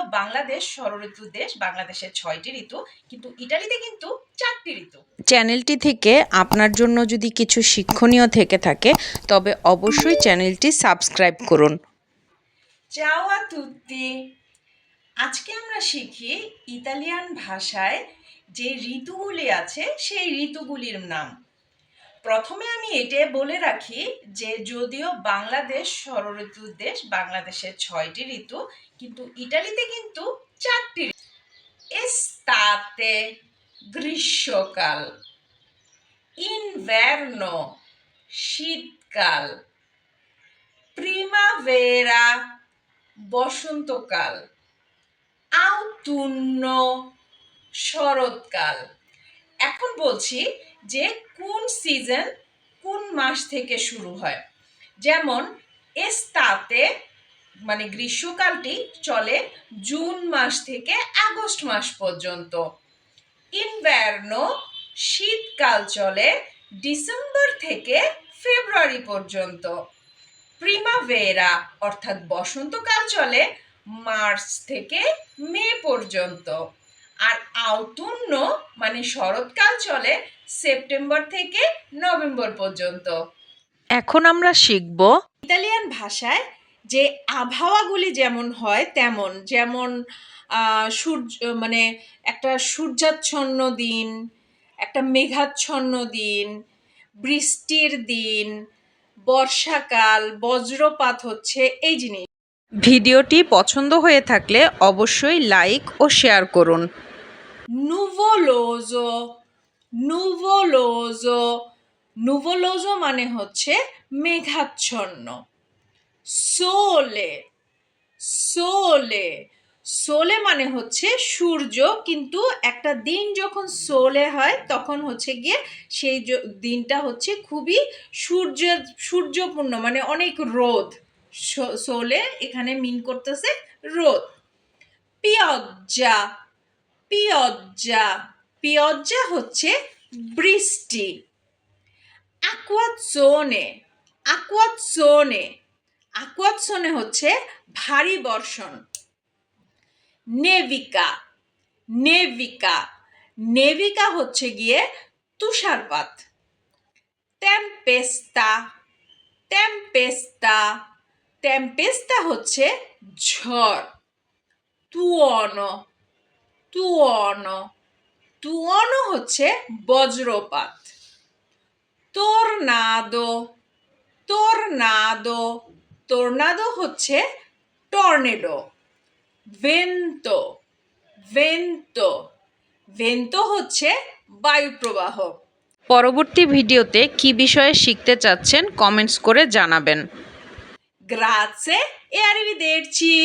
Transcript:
যদিও বাংলাদেশ ষড়ঋতু দেশ বাংলাদেশের ছয়টি ঋতু কিন্তু ইটালিতে কিন্তু চারটি ঋতু। চ্যানেলটি থেকে আপনার জন্য যদি কিছু শিক্ষণীয় থেকে থাকে তবে অবশ্যই চ্যানেলটি সাবস্ক্রাইব করুন। চাওয়া তুত্তি। আজকে আমরা শিখি ইতালিয়ান ভাষায় যে ঋতুগুলি আছে সেই ঋতুগুলির নাম। প্রথমে আমি এটা বলে রাখি যে যদিও বাংলাদেশ ষড়ঋতু দেশ বাংলাদেশের ছয়টি ঋতু, কিন্তু ইটালিতে কিন্তু চারটি এস্তাতে গ্রীষ্মকাল, ইনভার্নো শীতকাল, প্রিমাভেরা বসন্তকাল আউতুন্ন শরৎকাল। এখন বলছি যে কোন সিজন কোন মাস থেকে শুরু হয়? যেমন এস্তাতে মানে গ্রীষ্মকালটি চলে জুন মাস থেকে আগস্ট মাস পর্যন্ত। ইনভার্নো শীতকাল চলে ডিসেম্বর থেকে ফেব্রুয়ারি পর্যন্ত। প্রিমাভেরা অর্থাৎ বসন্তকাল চলে মার্চ থেকে মে পর্যন্ত। আর আউতুন্ন মানে শরৎকাল চলে সেপ্টেম্বর থেকে নভেম্বর পর্যন্ত। এখন আমরা শিখব ইতালিয়ান ভাষায় যে আবহাওয়াগুলি যেমন হয় তেমন যেমন সূর্য মানে একটা সূর্যাচ্ছন্ন দিন একটা মেঘাচ্ছন্ন দিন বৃষ্টির দিন বর্ষাকাল বজ্রপাত হচ্ছে এই জিনিস। ভিডিওটি পছন্দ হয়ে থাকলে অবশ্যই লাইক ও শেয়ার করুন। নুভোলোজো নুভোলোজো নুভোলোজো মানে হচ্ছে মেঘাচ্ছন্ন। সোলে। সোলে। সোলে মানে হচ্ছে সূর্য, কিন্তু একটা দিন যখন সোলে হয়, তখন হচ্ছে গিয়ে সেই দিনটা হচ্ছে খুবই সূর্য, সূর্যপূর্ণ মানে অনেক রোদ। সোলে এখানে মিন করতেছে রোদ। পিয়জ্জা। পিয়জ্জা। পিয়জ্জা হচ্ছে বৃষ্টি। আকুয়াৎসোনে। আকুয়াৎসোনে। আকুয়াৎসোনে হচ্ছে ভারী বর্ষণ। নেভিকা। নেভিকা। নেভিকা হচ্ছে গিয়ে তুষারপাত। টেম্পেস্তা। টেম্পেস্তা। টেম্পেস্তা হচ্ছে ঝড়। তুয়নো। তুয়নো। তুয়নো হচ্ছে বজ্রপাত। তোরনাদো। তোরনাদো। তোরনাদো হচ্ছে টর্নেডো। ভেন্তো। ভেন্তো। ভেন্তো হচ্ছে বায়ুপ্রবাহ। পরবর্তী ভিডিওতে কি বিষয়ে শিখতে চাচ্ছেন কমেন্টস করে জানাবেন। Grazie e arrivederci!